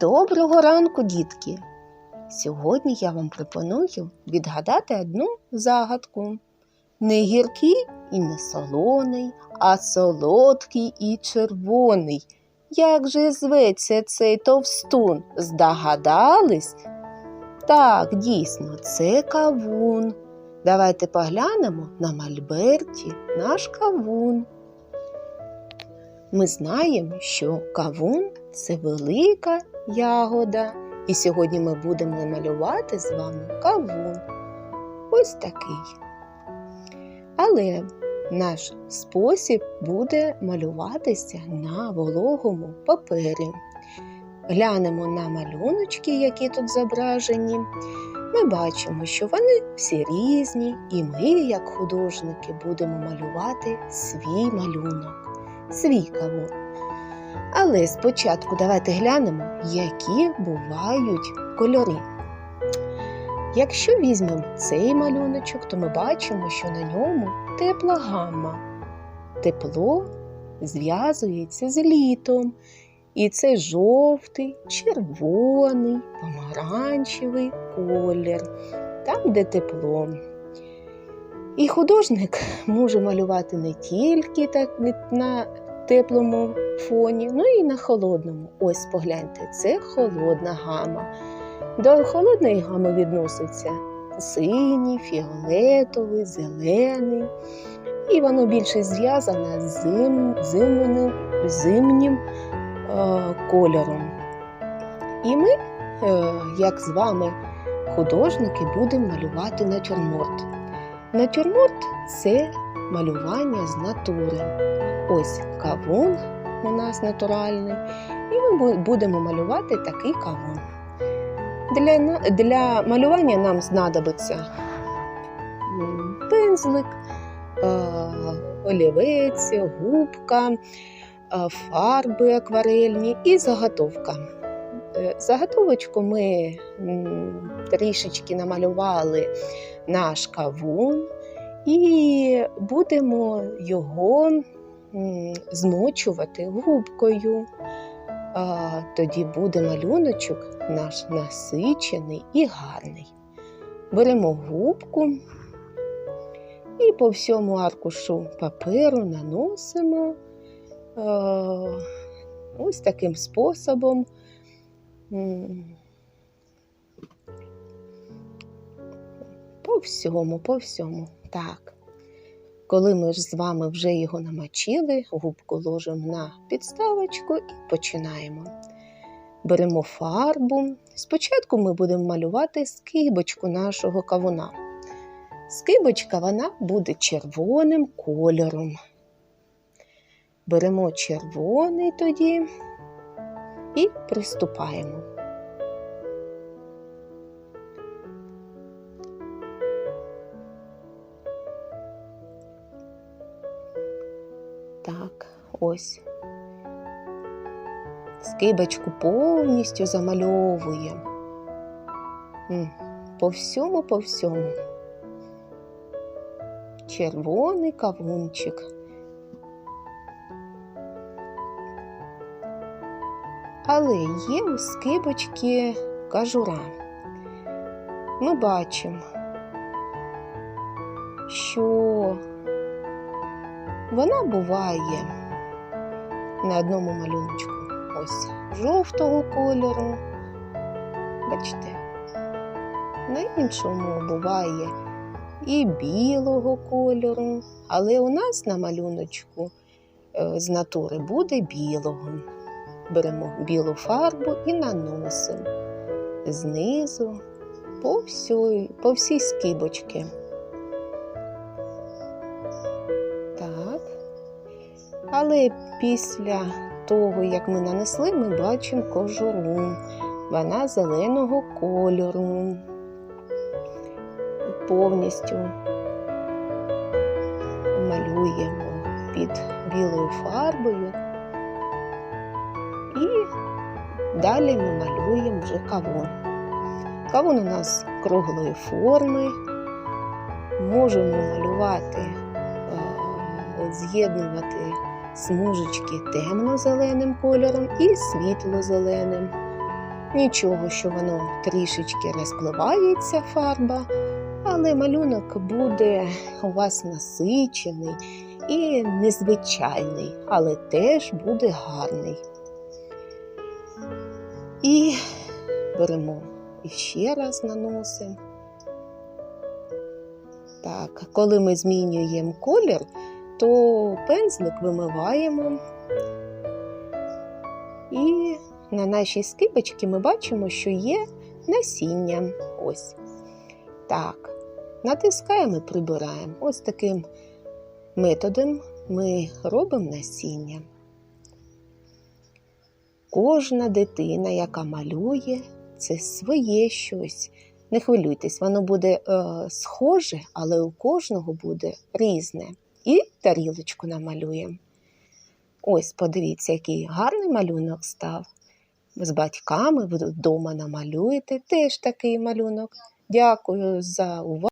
Доброго ранку, дітки! Сьогодні я вам пропоную відгадати одну загадку. Не гіркий і не солоний, а солодкий і червоний. Як же зветься цей товстун? Здогадались? Так, дійсно, це кавун. Давайте поглянемо на мольберті наш кавун. Ми знаємо, що кавун це велика ягода. І сьогодні ми будемо малювати з вами кавун. Ось такий. Але наш спосіб буде малюватися на вологому папері. Глянемо на малюночки, які тут зображені. Ми бачимо, що вони всі різні, і ми, як художники, будемо малювати свій малюнок, свій. Але спочатку давайте глянемо, які бувають кольори. Якщо візьмемо цей малюночок, то ми бачимо, що на ньому тепла гамма. Тепло зв'язується з літом. І це жовтий, червоний, помаранчевий колір, там, де тепло. І художник може малювати не тільки так на теплому фоні, ну і на холодному. Ось погляньте, це холодна гама. До холодної гами відноситься синій, фіолетовий, зелений. І воно більше зв'язане з зим, зимним, зимнім е, кольором. І ми, е, як з вами, художники, будемо малювати натюрморт. Натюрморт це малювання з натури. Ось кавун у нас натуральний, і ми будемо малювати такий кавун. Для, для малювання нам знадобиться пензлик, олівець, губка, фарби акварельні і заготовка. Е, заготовочку ми трішечки намалювали наш кавун і будемо його змочувати губкою. Тоді буде малюночок наш насичений і гарний. Беремо губку і по всьому аркушу паперу наносимо ось таким способом. По всьому, по всьому. Так. Коли ми ж з вами вже його намочили, губку ложимо на підставочку і починаємо. Беремо фарбу. Спочатку ми будемо малювати скибочку нашого кавуна. Скибочка вона буде червоним кольором. Беремо червоний тоді і приступаємо. Так, ось. Скибочку повністю замальовує. По всьому, по всьому. Червоний кавунчик. Але є у скибочки кажура. Ми бачимо, що вона буває на одному малюночку ось жовтого кольору. Бачите, на іншому буває і білого кольору, але у нас на малюночку е, з натури буде білого. Беремо білу фарбу і наносимо знизу по всій, по всій скибочці. Але після того, як ми нанесли, ми бачимо кожуру. Вона зеленого кольору. Повністю малюємо під білою фарбою. Далі ми малюємо вже кавун. Кавун у нас круглої форми. Можемо малювати, з'єднувати смужечки темно-зеленим кольором і світло-зеленим. Нічого, що воно трішечки розпливається фарба, але малюнок буде у вас насичений і незвичайний, але теж буде гарний. І беремо і ще раз наносимо. Так, коли ми змінюємо колір, то пензлик вимиваємо. І на нашій скибочці ми бачимо, що є насіння. Ось. Так. Натискаємо і прибираємо. Ось таким методом ми робимо насіння. Кожна дитина, яка малює, це своє щось. Не хвилюйтесь, воно буде е, схоже, але у кожного буде різне. І тарілочку намалюємо. Ось, подивіться, який гарний малюнок став. З батьками вдома намалюєте теж такий малюнок. Дякую за увагу.